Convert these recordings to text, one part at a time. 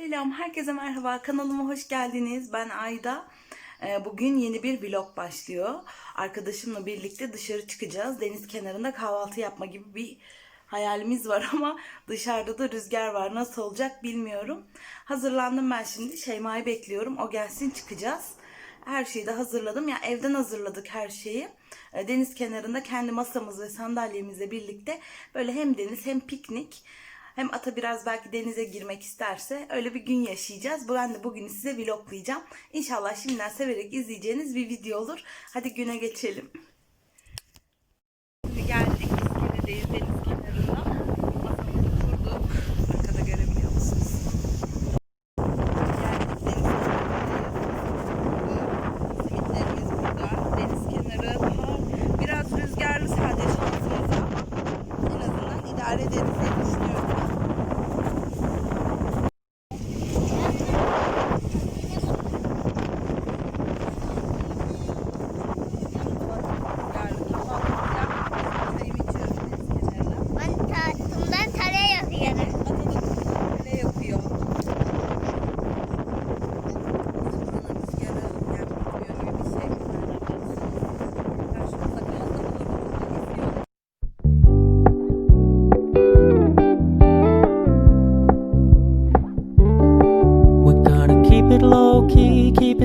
Selam, herkese merhaba. Kanalıma hoş geldiniz. Ben Ayda. Ee, Bugün yeni bir vlog başlıyor. Arkadaşımla birlikte dışarı çıkacağız. Deniz kenarında kahvaltı yapma gibi bir hayalimiz var ama dışarıda da rüzgar var. Nasıl olacak bilmiyorum. Hazırlandım ben şimdi. Şeyma'yı bekliyorum. O gelsin çıkacağız. Her şeyi de hazırladım. Ya evden hazırladık her şeyi. Ee, Deniz kenarında kendi masamız ve sandalyemizle birlikte böyle hem deniz hem piknik hem ata biraz belki denize girmek isterse öyle bir gün yaşayacağız. Ben de bugün size vloglayacağım. İnşallah şimdiden severek izleyeceğiniz bir video olur. Hadi güne geçelim.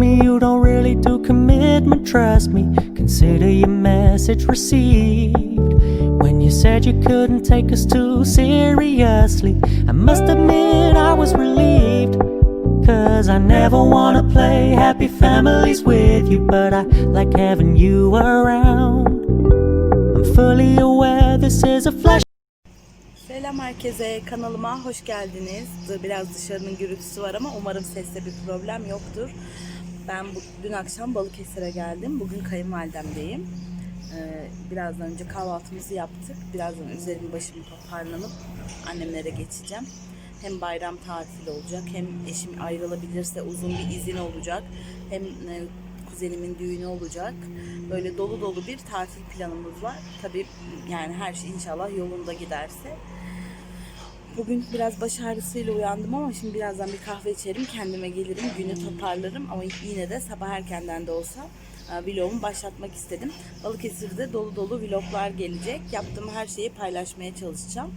Me you don't really do commitment, trust me. Consider your message received. When you said you couldn't take us too seriously, I must admit I was relieved. Cause I never wanna play happy families with you, but I like having you around. I'm fully aware this is a flash. Selam herkese. Kanalıma hoş geldiniz. Biraz dışarının gürültüsü var ama umarım seste bir problem yoktur. Ben bu, dün akşam Balıkesir'e geldim. Bugün kayınvalidemdeyim. Ee, birazdan önce kahvaltımızı yaptık. Birazdan üzerimi başımı toparlanıp annemlere geçeceğim. Hem bayram tatili olacak hem eşim ayrılabilirse uzun bir izin olacak. Hem e, kuzenimin düğünü olacak. Böyle dolu dolu bir tatil planımız var. Tabii yani her şey inşallah yolunda giderse. Bugün biraz baş ağrısıyla uyandım ama şimdi birazdan bir kahve içerim, kendime gelirim, günü toparlarım ama yine de sabah erkenden de olsa e, vlogumu başlatmak istedim. Balıkesir'de dolu dolu vloglar gelecek. Yaptığım her şeyi paylaşmaya çalışacağım.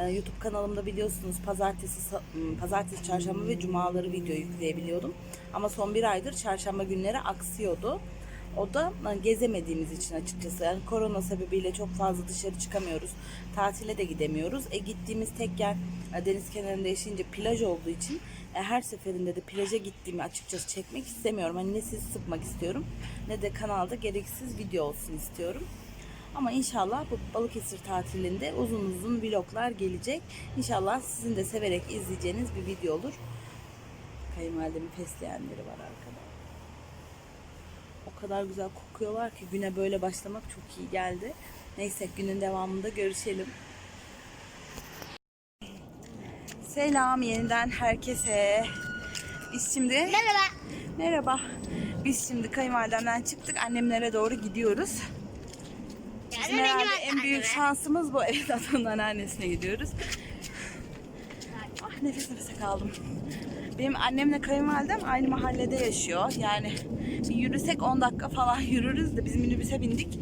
E, YouTube kanalımda biliyorsunuz pazartesi, sa- m, pazartesi, çarşamba ve cumaları video yükleyebiliyordum. Ama son bir aydır çarşamba günleri aksıyordu. O da e, gezemediğimiz için açıkçası. Yani korona sebebiyle çok fazla dışarı çıkamıyoruz. Tatile de gidemiyoruz. E gittiğimiz tek yer e, deniz kenarında yaşayınca plaj olduğu için e, her seferinde de plaja gittiğimi açıkçası çekmek istemiyorum. Hani ne sizi sıkmak istiyorum ne de kanalda gereksiz video olsun istiyorum. Ama inşallah bu Balıkesir tatilinde uzun uzun vloglar gelecek. İnşallah sizin de severek izleyeceğiniz bir video olur. Kayınvalidemin fesleğenleri var arkada. Kadar güzel kokuyorlar ki güne böyle başlamak çok iyi geldi. Neyse günün devamında görüşelim. Selam yeniden herkese. Biz şimdi Merhaba. merhaba. Biz şimdi kayınvalidemden çıktık. Annemlere doğru gidiyoruz. Bizim Yani herhalde benim en büyük anneme. şansımız bu. Evet Atan'ın anneannesine gidiyoruz. Ah nefes nefese kaldım. Benim annemle kayınvalidem aynı mahallede yaşıyor. Yani bir yürüsek 10 dakika falan yürürüz de biz minibüse bindik.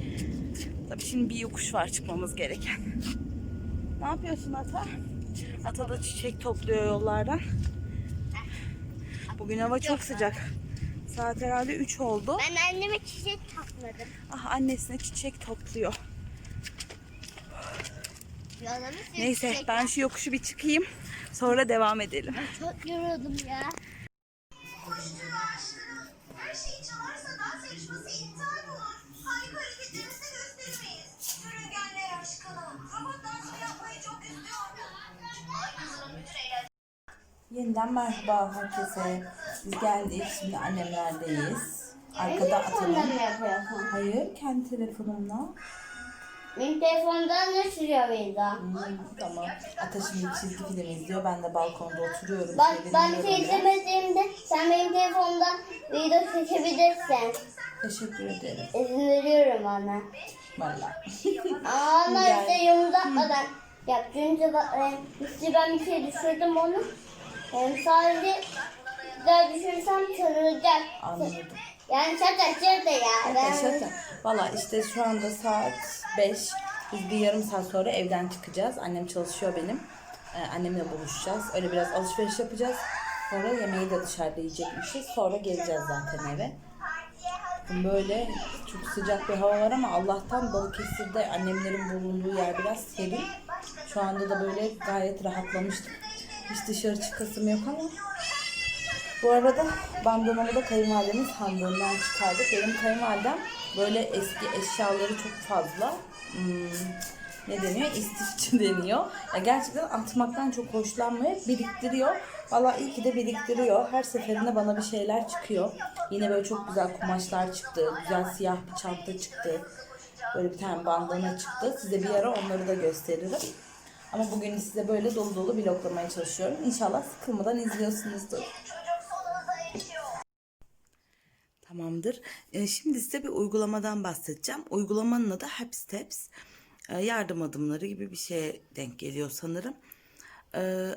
Tabii şimdi bir yokuş var çıkmamız gereken. Ne yapıyorsun Ata? Ata da çiçek topluyor yollardan. Bugün hava çok sıcak. Saat herhalde 3 oldu. Ben anneme çiçek topladım. Ah annesine çiçek topluyor. Neyse ben şu yokuşu bir çıkayım. Sonra devam edelim. Çok yoruldum ya her şeyi çalarsa dans yarışması iptal olur. Harika hareketlerimizi göstermeyiz. Yörüngenler aşkına. Robot dans yapmayı çok istiyorum. Yeniden merhaba herkese. Biz geldik. Şimdi annemlerdeyiz. Arkada atalım. Hayır, kendi telefonumla. Benim telefondan ne sürüyor Beyza? Hmm, tamam. Ata şimdi çizgi film izliyor. Ben de balkonda oturuyorum. Bak ben bir izlemediğimde sen benim telefondan video çekebilirsin. Teşekkür ederim. İzin veriyorum ona. Valla. Ama onlar işte yumuşatmadan yap. Çünkü bak, e, işte ben bir şey düşürdüm onu. Hem sadece güzel düşürsem kırılacak. Anladım. Yani şaka şaka ya. Ben... Şaka. Valla işte şu anda saat 5. Biz bir yarım saat sonra evden çıkacağız. Annem çalışıyor benim. Ee, annemle buluşacağız. Öyle biraz alışveriş yapacağız. Sonra yemeği de dışarıda yiyecekmişiz. Sonra geleceğiz zaten eve. Böyle çok sıcak bir hava var ama Allah'tan Balıkesir'de annemlerin bulunduğu yer biraz serin. Şu anda da böyle gayet rahatlamıştım. Hiç dışarı çıkasım yok ama bu arada bandanalı da kayınvalidemin sandığından çıkardık. Benim kayınvalidem böyle eski eşyaları çok fazla. Hmm, ne deniyor? İstifçi deniyor. Ya gerçekten atmaktan çok hoşlanmıyor. Biriktiriyor. Valla iyi ki de biriktiriyor. Her seferinde bana bir şeyler çıkıyor. Yine böyle çok güzel kumaşlar çıktı. Güzel siyah bir çanta çıktı. Böyle bir tane bandana çıktı. Size bir ara onları da gösteririm. Ama bugün size böyle dolu dolu vloglamaya çalışıyorum. İnşallah sıkılmadan izliyorsunuzdur. Tamamdır. Ee, şimdi size bir uygulamadan bahsedeceğim. Uygulamanın adı Happy Steps. Ee, yardım adımları gibi bir şeye denk geliyor sanırım. Ee,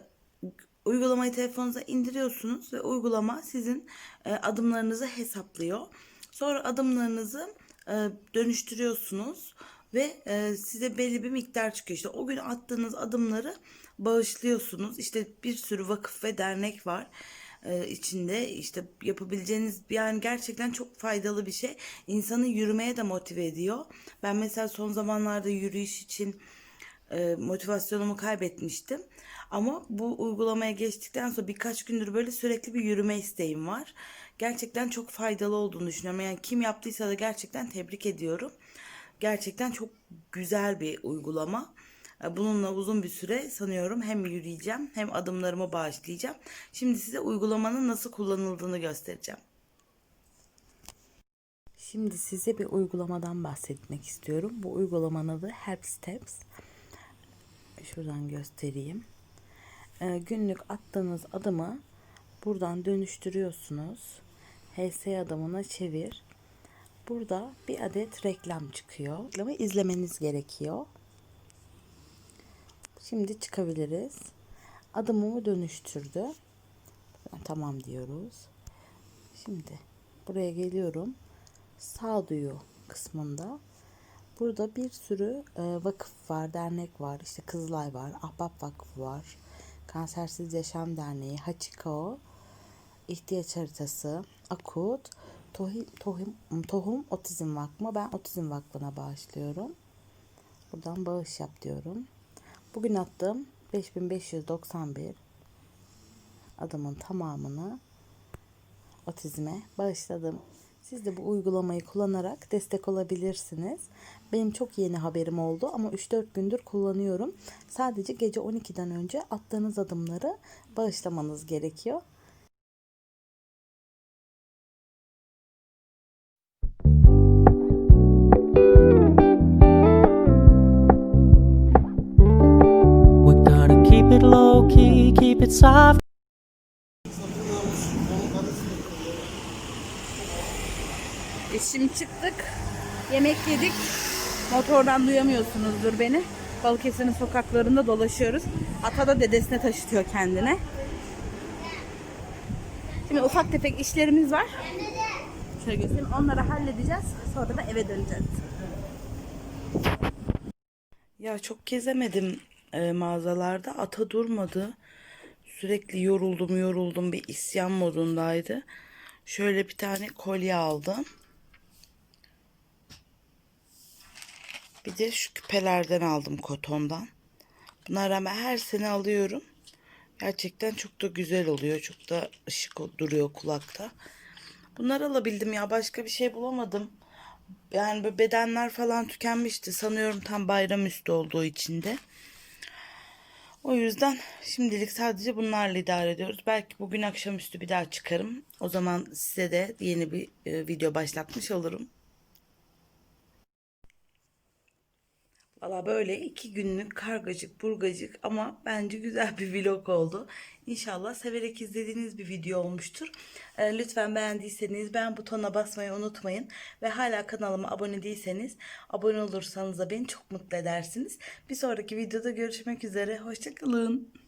uygulamayı telefonunuza indiriyorsunuz ve uygulama sizin e, adımlarınızı hesaplıyor. Sonra adımlarınızı e, dönüştürüyorsunuz ve e, size belli bir miktar çıkıyor. İşte o gün attığınız adımları bağışlıyorsunuz. İşte bir sürü vakıf ve dernek var e, içinde işte yapabileceğiniz yani gerçekten çok faydalı bir şey. İnsanı yürümeye de motive ediyor. Ben mesela son zamanlarda yürüyüş için e, motivasyonumu kaybetmiştim. Ama bu uygulamaya geçtikten sonra birkaç gündür böyle sürekli bir yürüme isteğim var. Gerçekten çok faydalı olduğunu düşünüyorum. Yani kim yaptıysa da gerçekten tebrik ediyorum. Gerçekten çok güzel bir uygulama. E, Bununla uzun bir süre sanıyorum hem yürüyeceğim hem adımlarımı bağışlayacağım. Şimdi size uygulamanın nasıl kullanıldığını göstereceğim. Şimdi size bir uygulamadan bahsetmek istiyorum. Bu uygulamanın adı Help Steps. Şuradan göstereyim. Ee, günlük attığınız adımı buradan dönüştürüyorsunuz. HS adımına çevir. Burada bir adet reklam çıkıyor. Reklamı izlemeniz gerekiyor. Şimdi çıkabiliriz. Adımımı dönüştürdü. Tamam diyoruz. Şimdi buraya geliyorum. Sağduyu kısmında burada bir sürü e, vakıf var, dernek var. İşte Kızılay var, Ahbap Vakfı var. Kansersiz Yaşam Derneği, Hachiko, İhtiyaç Haritası, Akut, Tohim, Tohum, Tohum Otizm Vakfı. Ben Otizm Vakfı'na bağışlıyorum. Buradan bağış yap diyorum. Bugün attığım 5591 adımın tamamını otizme bağışladım. Siz de bu uygulamayı kullanarak destek olabilirsiniz. Benim çok yeni haberim oldu ama 3-4 gündür kullanıyorum. Sadece gece 12'den önce attığınız adımları bağışlamanız gerekiyor. Key, keep it soft. Biz şimdi çıktık. Yemek yedik. Motordan duyamıyorsunuzdur beni. Balıkesir'in sokaklarında dolaşıyoruz. Ata da dedesine taşıtıyor kendine. Şimdi ufak tefek işlerimiz var. Şöyle göstereyim. Onları halledeceğiz. Sonra da eve döneceğiz. Ya çok gezemedim e, mağazalarda. Ata durmadı. Sürekli yoruldum yoruldum bir isyan modundaydı. Şöyle bir tane kolye aldım. Bir de şu küpelerden aldım kotondan. Bunlar ama her sene alıyorum. Gerçekten çok da güzel oluyor. Çok da ışık duruyor kulakta. Bunları alabildim ya. Başka bir şey bulamadım. Yani bedenler falan tükenmişti. Sanıyorum tam bayram üstü olduğu için de. O yüzden şimdilik sadece bunlarla idare ediyoruz. Belki bugün akşamüstü bir daha çıkarım. O zaman size de yeni bir e, video başlatmış olurum. Valla böyle iki günlük kargacık burgacık ama bence güzel bir vlog oldu. İnşallah severek izlediğiniz bir video olmuştur. Ee, lütfen beğendiyseniz beğen butonuna basmayı unutmayın. Ve hala kanalıma abone değilseniz abone olursanız da beni çok mutlu edersiniz. Bir sonraki videoda görüşmek üzere. Hoşçakalın.